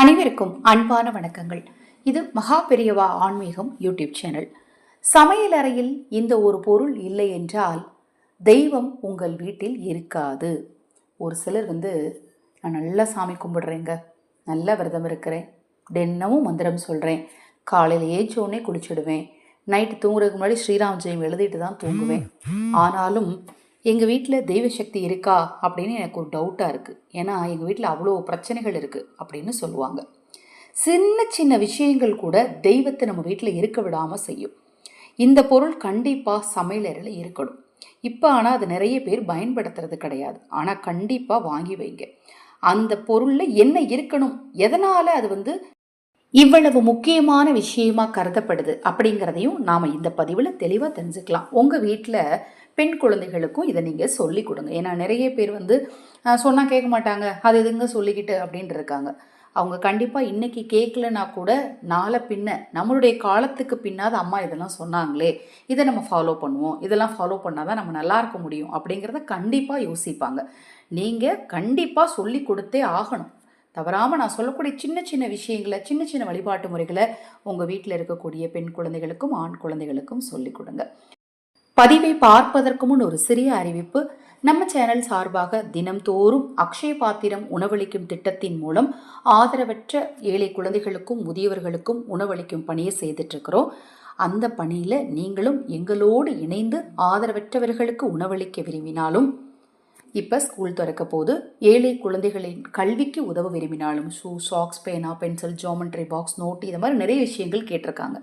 அனைவருக்கும் அன்பான வணக்கங்கள். இது மகா பெரியவா ஆன்மீகம் யூடியூப் சேனல். சமையல் அறையில் இந்த ஒரு பொருள் இல்லை என்றால் தெய்வம் உங்கள் வீட்டில் இருக்காது. ஒரு சிலர் வந்து நான் நல்லா சாமி கும்பிடுறேங்க. நல்ல விரதம் இருக்கிறேன். தினமும் மந்திரம் சொல்கிறேன் காலையில் ஏஞ்சோடனே குளிச்சிடுவேன். நைட்டு தூங்குறதுக்கு முன்னாடி ஸ்ரீராம் ஜெயம் எழுதிட்டு தான் தூங்குவேன். ஆனாலும் எங்கள் வீட்டில் தெய்வ சக்தி இருக்கா அப்படின்னு எனக்கு ஒரு டவுட்டாக இருக்குது ஏன்னா எங்கள் வீட்டில் அவ்வளோ பிரச்சனைகள் இருக்குது அப்படின்னு சொல்லுவாங்க. சின்ன சின்ன விஷயங்கள் கூட தெய்வத்தை நம்ம வீட்டில் இருக்க விடாமல் செய்யும். இந்த பொருள் கண்டிப்பாக சமையலறையில் இருக்கணும். இப்போ ஆனால் அது நிறைய பேர் பயன்படுத்துறது கிடையாது. ஆனால் கண்டிப்பாக வாங்கி வைங்க. அந்த பொருளில் என்ன இருக்கணும்? எதனால் அது வந்து இவ்வளவு முக்கியமான விஷயமா கருதப்படுது அப்படிங்கிறதையும் நாம் இந்த பதிவில் தெளிவாக தெரிஞ்சுக்கலாம். உங்கள் வீட்டில் பெண் குழந்தைகளுக்கும் இதை நீங்கள் சொல்லி கொடுங்க. ஏன்னா நிறைய பேர் வந்து சொன்னால் கேட்க மாட்டாங்க. அது எதுங்க சொல்லிக்கிட்டு? அப்படின்ட்டு இருக்காங்க. அவங்க கண்டிப்பாக இன்றைக்கி கேட்கலனா கூட நாளை பின்ன நம்மளுடைய காலத்துக்கு பின்னாது அம்மா இதெல்லாம் சொன்னாங்களே இதை நம்ம ஃபாலோ பண்ணுவோம். இதெல்லாம் ஃபாலோ பண்ணால் தான் நம்ம நல்லா இருக்க முடியும் அப்படிங்கிறத கண்டிப்பாக யோசிப்பாங்க. நீங்கள் கண்டிப்பாக சொல்லி கொடுத்தே ஆகணும். தவறாமல் நான் சொல்லக்கூடிய சின்ன சின்ன விஷயங்களை சின்ன சின்ன வழிபாட்டு முறைகளை உங்கள் வீட்டில் இருக்கக்கூடிய பெண் குழந்தைகளுக்கும் ஆண் குழந்தைகளுக்கும் சொல்லிக் கொடுங்க. பதிவை பார்ப்பதற்கு முன் ஒரு சிறிய அறிவிப்பு. நம்ம சேனல் சார்பாக தினம்தோறும் அக்ஷய பாத்திரம் உணவளிக்கும் திட்டத்தின் மூலம் ஆதரவற்ற ஏழை குழந்தைகளுக்கும் முதியவர்களுக்கும் உணவளிக்கும் பணியை செய்துட்ருக்கிறோம் அந்த பணியில் நீங்களும் எங்களோடு இணைந்து ஆதரவற்றவர்களுக்கு உணவளிக்க விரும்பினாலும் இப்போ ஸ்கூல் திறக்க போது ஏழை குழந்தைகளின் கல்விக்கு உதவ விரும்பினாலும் ஷூ சாக்ஸ் பேனா பென்சில் ஜாமெண்ட்ரி பாக்ஸ் நோட் இது மாதிரி நிறைய விஷயங்கள் கேட்டிருக்காங்க.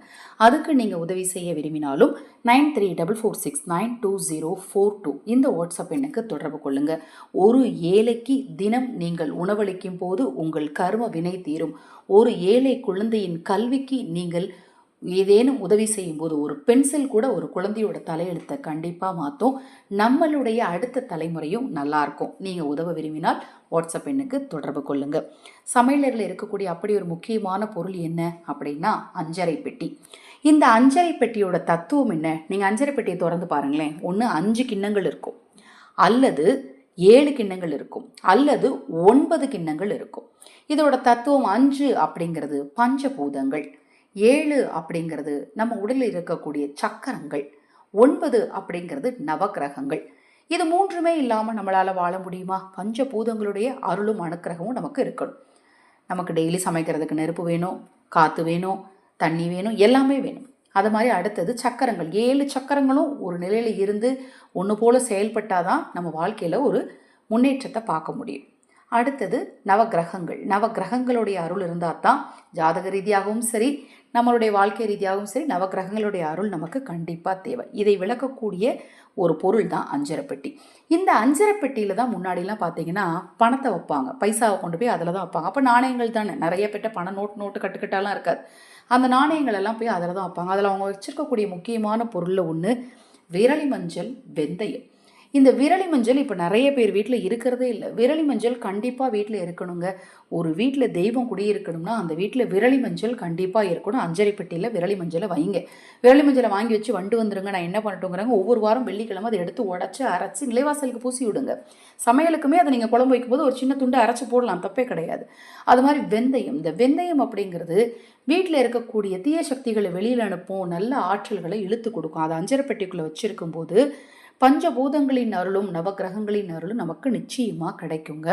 அதுக்கு நீங்கள் உதவி செய்ய விரும்பினாலும் nine three double four six nine two zero four two இந்த வாட்ஸ்அப் எண்ணுக்கு தொடர்பு கொள்ளுங்கள் ஒரு ஏழைக்கு தினம் நீங்கள் உணவளிக்கும் போது உங்கள் கர்ம வினை தீரும். ஒரு ஏழை குழந்தையின் கல்விக்கு நீங்கள் ஏதேனும் உதவி செய்யும்போது ஒரு பென்சில் கூட ஒரு குழந்தையோட தலையெழுத்தை கண்டிப்பாக மாற்றும் நம்மளுடைய அடுத்த தலைமுறையும் நல்லாயிருக்கும் நீங்கள் உதவ விரும்பினால் வாட்ஸ்அப் எண்ணுக்கு தொடர்பு கொள்ளுங்கள் சமையலரில் இருக்கக்கூடிய அப்படி ஒரு முக்கியமான பொருள் என்ன அப்படின்னா அஞ்சரை பெட்டி. இந்த அஞ்சரை பெட்டியோட தத்துவம் என்ன? நீங்கள் அஞ்சரை பெட்டியை திறந்து பாருங்களேன். ஒன்று அஞ்சு கிண்ணங்கள் இருக்கும். அல்லது ஏழு கிண்ணங்கள் இருக்கும். அல்லது ஒன்பது கிண்ணங்கள் இருக்கும். இதோட தத்துவம் அஞ்சு அப்படிங்கிறது பஞ்சபூதங்கள். ஏழு அப்படிங்கிறது நம்ம உடலில் இருக்கக்கூடிய சக்கரங்கள் ஒன்பது அப்படிங்கிறது நவக்கிரகங்கள். இது மூன்றுமே இல்லாமல் நம்மளால் வாழ முடியுமா? பஞ்சபூதங்களுடைய அருளும் அனுக்கிரகமும் நமக்கு இருக்கணும். நமக்கு டெய்லி சமைக்கிறதுக்கு நெருப்பு வேணும் காற்று வேணும் தண்ணி வேணும் எல்லாமே வேணும். அது மாதிரி அடுத்தது சக்கரங்கள். ஏழு சக்கரங்களும் ஒரு நிலையில் இருந்து ஒன்று போல் செயல்பட்டால் தான் நம்ம வாழ்க்கையில் ஒரு முன்னேற்றத்தை பார்க்க முடியும். அடுத்தது நவகிரகங்கள் நவகிரகங்களுடைய அருள் இருந்தால் தான் ஜாதக ரீதியாகவும் சரி நம்மளுடைய வாழ்க்கை ரீதியாகவும் சரி நவகிரகங்களுடைய அருள் நமக்கு கண்டிப்பாக தேவை. இதை விளக்கக்கூடிய ஒரு பொருள் தான் அஞ்சரைப்பெட்டி. இந்த அஞ்சரைப்பெட்டியில் தான் முன்னாடிலாம் பார்த்தீங்கன்னா பணத்தை வைப்பாங்க. பைசாவை கொண்டு போய் அதில் தான் வைப்பாங்க. அப்போ நாணயங்கள் தானே? நிறைய பெற்ற பணம் நோட்டு நோட்டு கட்டுக்கட்டாலாம் இருக்காது. அந்த நாணயங்கள் எல்லாம் போய் அதில் தான் வைப்பாங்க. அதில் அவங்க வச்சுருக்கக்கூடிய முக்கியமான பொருளில் ஒன்று விரலி மஞ்சள் வெந்தயம். இந்த விரலி மஞ்சள் இப்போ நிறைய பேர் வீட்டில் இருக்கிறதே இல்லை. விரலி மஞ்சள் கண்டிப்பாக வீட்டில் இருக்கணுங்க. ஒரு வீட்டில் தெய்வம் குடியிருக்கணும்னா அந்த வீட்டில் விரலி மஞ்சள் கண்டிப்பாக இருக்கணும். அஞ்சரை பெட்டியில் விரலி மஞ்சளை வைங்க. விரலி மஞ்சளை வாங்கி வச்சு வண்டு வந்துருங்க. நான் என்ன பண்ணட்டுங்கிறாங்க ஒவ்வொரு வாரம் வெள்ளிக்கிழமை அதை எடுத்து உடச்சி அரைச்சி நிலைவாசலுக்கு பூசி விடுங்க. சமையலுக்குமே அதை நீங்கள் குழம்பு வைக்கும்போது ஒரு சின்ன துண்டு அரைச்சி போடலாம். தப்பே கிடையாது. அது மாதிரி வெந்தயம். இந்த வெந்தயம் அப்படிங்கிறது வீட்டில் இருக்கக்கூடிய தீய சக்திகளை வெளியில் அனுப்பும் நல்ல ஆற்றல்களை இழுத்து கொடுக்கும். அதை அஞ்சரை பெட்டிக்குள்ளே வச்சுருக்கும் போது பஞ்சபூதங்களின் அருளும் நவகிரகங்களின் அருளும் நமக்கு நிச்சயமாக கிடைக்குங்க.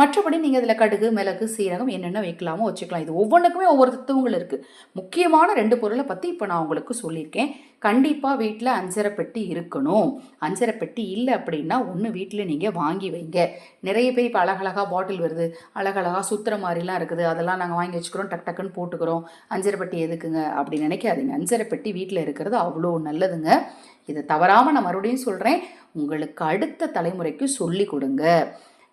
மற்றபடி நீங்கள் இதில் கடுகு மிளகு சீரகம் என்னென்ன வைக்கலாமோ வச்சுக்கலாம். இது ஒவ்வொன்றுக்குமே ஒவ்வொரு தத்துவங்கள் இருக்குது முக்கியமான ரெண்டு பொருளை பற்றி இப்போ நான் உங்களுக்கு சொல்லியிருக்கேன். கண்டிப்பாக வீட்டில் அஞ்சரை பெட்டி இருக்கணும். அஞ்சரை பெட்டி இல்லை அப்படின்னா ஒன்று வீட்டில் நீங்கள் வாங்கி வைங்க. நிறைய பேர் இப்போ அழகழகாக பாட்டில் வருது. அழகழகாக சுற்றுற மாதிரிலாம் இருக்குது. அதெல்லாம் நாங்கள் வாங்கி வச்சுக்கிறோம். டக் டக்குன்னு போட்டுக்கிறோம். அஞ்சரை பெட்டி எதுக்குங்க? அப்படி நினைக்காதீங்க. அஞ்சரை பெட்டி வீட்டில் இருக்கிறது அவ்வளோ நல்லதுங்க. இதை தவறாமல் நான் மறுபடியும் சொல்கிறேன் உங்களுக்கு அடுத்த தலைமுறைக்கு சொல்லி கொடுங்க.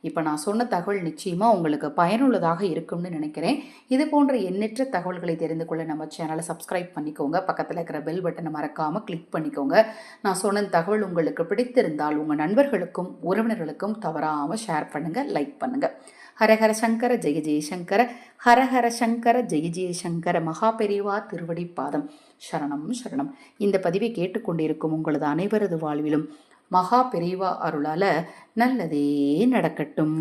இப்போ நான் சொன்ன தகவல் நிச்சயமாக உங்களுக்கு பயனுள்ளதாக இருக்கும்னு நினைக்கிறேன். இது போன்ற எண்ணற்ற தகவல்களை தெரிந்து கொள்ள நம்ம சேனலை சப்ஸ்கிரைப் பண்ணிக்கோங்க. பக்கத்தில் இருக்கிற பெல் பட்டனை மறக்காமல் கிளிக் பண்ணிக்கோங்க. நான் சொன்ன தகவல் உங்களுக்கு பிடித்திருந்தால் உங்கள் நண்பர்களுக்கும் உறவினர்களுக்கும் தவறாமல் ஷேர் பண்ணுங்கள் லைக் பண்ணுங்கள் ஹரஹர சங்கர ஜெய ஜெயசங்கர ஹரஹர சங்கர ஜெய ஜெயசங்கர மகா பெரிவா திருவடி பாதம். சரணம் சரணம். இந்த பதிவை கேட்டுக்கொண்டிருக்கும் உங்களது அனைவரது வாழ்விலும் மகா பெரிவா அருளால் நல்லதே நடக்கட்டும்.